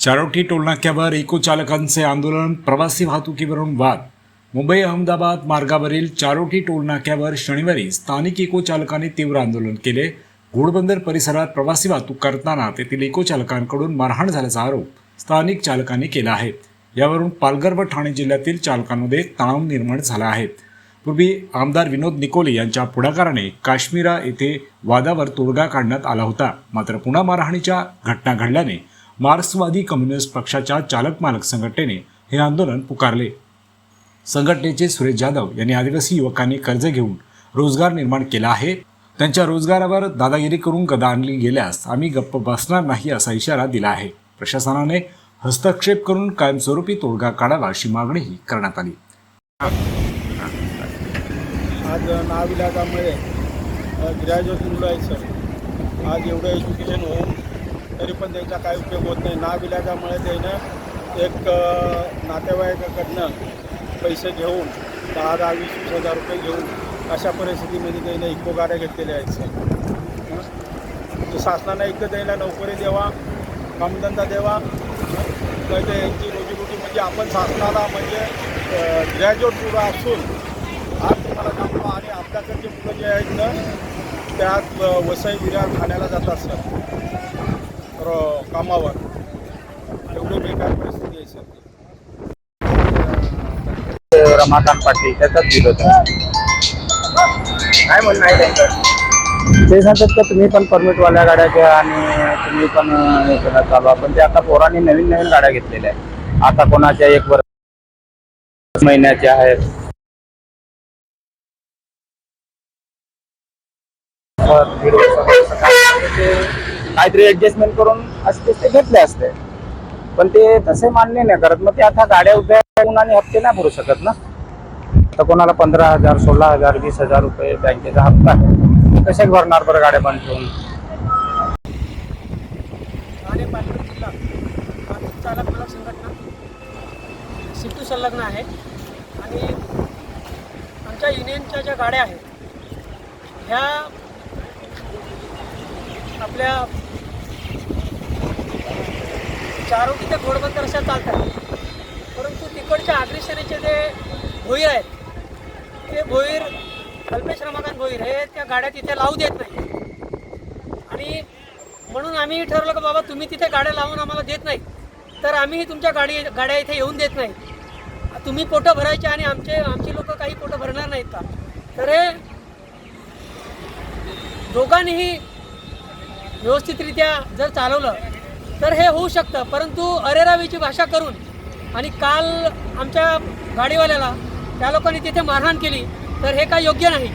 चारोटी टोलनाक्यावर इको चालकांचे आंदोलन प्रवासी वाहतुकीवरून वाद. मुंबई अहमदाबाद मार्गावरील चारोटी टोलनाक्यावर शनिवारी स्थानिक इको चालकांनी तीव्र आंदोलन केले. घोडबंदर परिसरात प्रवासी वाहतूक करताना तेथील इको चालकांकडून मारहाण झाल्याचा आरोप स्थानिक चालकांनी केला आहे. यावरून पालघर व ठाणे जिल्ह्यातील चालकांमध्ये तणाव निर्माण झाला आहे. पूर्वी आमदार विनोद निकोले यांच्या पुढाकाराने काश्मीरा येथे वादावर तोडगा काढण्यात आला होता. मात्र पुन्हा मारहाणीच्या घटना घडल्याने मार्क्सवादी कम्युनिस्ट पक्षाच्या चालक मालक संघटनेने हे आंदोलन पुकारले. संघटनेचे सुरेश जाधव यांनी आदिवासी युवकांनी कर्ज घेऊन रोजगार निर्माण केला आहे. त्यांच्या रोजगारावर दादागिरी करून गदा आणली गेल्यास आम्ही गप्प बसणार नाही असा इशारा दिला आहे. प्रशासनाने हस्तक्षेप करून कायमस्वरूपी तोडगा काढावा अशी मागणीही करण्यात आली. आज नाविलागामुळे ग्रॅज्युएट मुलं आहेत सर आज एवढं एज्युकेशन होऊन तरी पण त्यांचा काही उपयोग होत नाही. नाविलागामुळे त्यानं एक नातेवाईकाकडनं पैसे घेऊन दहा दहा वीस वीस हजार रुपये घेऊन अशा परिस्थितीमध्ये त्यानं इको गाड्या घेतलेल्या आहेत सर. शासनानं एकदा त्याला नोकरी द्यावा कामधंदा द्यावा तर ते यांची रोजीरोटी म्हणजे आपण शासनाला म्हणजे ग्रॅज्युएट मुलं असून आज तुम्हाला सांगतो आणि आपल्याकडचे मुलं जे आहेत ना त्यात वसई विरार खाण्याला जातात सर. कामावर. एवढी बेकार परिस्थिती आहे सर रमाकांत पाटील त्याचाच आहे काय म्हणणं आहे त्यांचं? ते सांगतात का तुम्ही पण परमिटवाल्या गाड्या घ्या आणि तुम्ही पण हे करा चालवा. पण ते आता पोरांनी नवीन नवीन गाड्या घेतलेल्या आहेत. आता कोणाच्या एक वर्ष महिन्याच्या आहेत. काहीतरी ऍडजस्टमेंट करून असते ते घेतले असते. पण ते तसे मान्य नाही करत. मग ते आता गाड्या उभ्या राहून आणि हप्ते नाही भरू शकत ना? तर कोणाला पंधरा हजार सोळा हजार वीस हजार रुपये बँकेचा हप्ता आहे. कसे भरणार बरं गाड्या बंद ठेवून चालक मालक संघटना सिटू संलग्न आहे. आणि आमच्या युनियनच्या ज्या गाड्या आहेत ह्या आपल्या चारोटी ते घोडबंदर अशा चालतात. परंतु तिकडच्या अग्निसेनेचे जे भोईर आहेत ते भोईर अल्पेश रमाकांत भोईर हे त्या गाड्या तिथे लावू देत नाही आणि म्हणून आम्ही ठरवलं की बाबा तुम्ही तिथे गाड्या लावून आम्हाला देत नाही तर आम्ही तुमच्या गाडी गाड्या इथे येऊन देत नाही तुम्ही पोटं भरायचे आणि आमचे आमची लोक काही पोटं भरणार नाहीत का? तर हे दोघांनीही व्यवस्थितरित्या जर चालवलं तर हे होऊ शकतं. परंतु अरेरावीची भाषा करून आणि काल आमच्या गाडीवाल्याला त्या लोकांनी तिथे मारहाण केली तर हे काय योग्य नाही.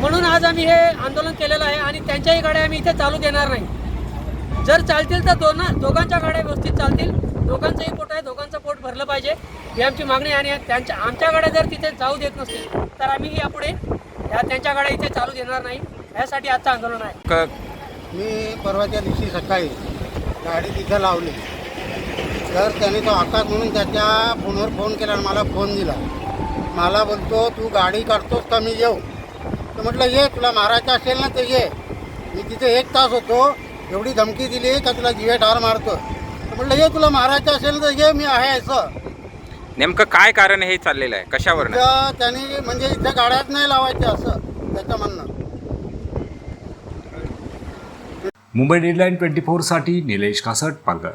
म्हणून आज आम्ही हे आंदोलन केलेलं आहे आणि त्यांच्याही गाड्या आम्ही इथे चालू देणार नाही. जर चालतील तर दोन दोघांच्या गाड्या व्यवस्थित चालतील. दोघांचंही पोट आहे दोघांचं पोट भरलं पाहिजे. ही आमची मागणी आणि त्यांच्या आमच्या गाड्या जर तिथे जाऊ देत नसतील तर आम्ही यापुढे ह्या त्यांच्या गाड्या इथे चालू देणार नाही. यासाठी आजचं आंदोलन आहे. मी परवाच्या दिवशी सकाळी गाडी तिथं लावली. तर त्याने तो आकाश म्हणून त्याच्या फोनवर फोन केला आणि मला फोन दिला. मला बोलतो तू गाडी काढतोस का? मी येऊ. तर म्हटलं ये तुला मारायचं असेल ना तर ये. मी तिथे एक तास होतो. एवढी धमकी दिली का तुला जिवे ठार मारतो? तर म्हटलं ये तुला मारायचं असेल तर ये मी आहे असं. नेमकं काय कारण हे चाललेलं आहे? कशावर त्याने म्हणजे इथे गाड्याच नाही लावायच्या असं त्याचं म्हणणं. मुंबई डेडलाईन ट्वेंटी फोरसाठी निलेश कासट पालघर.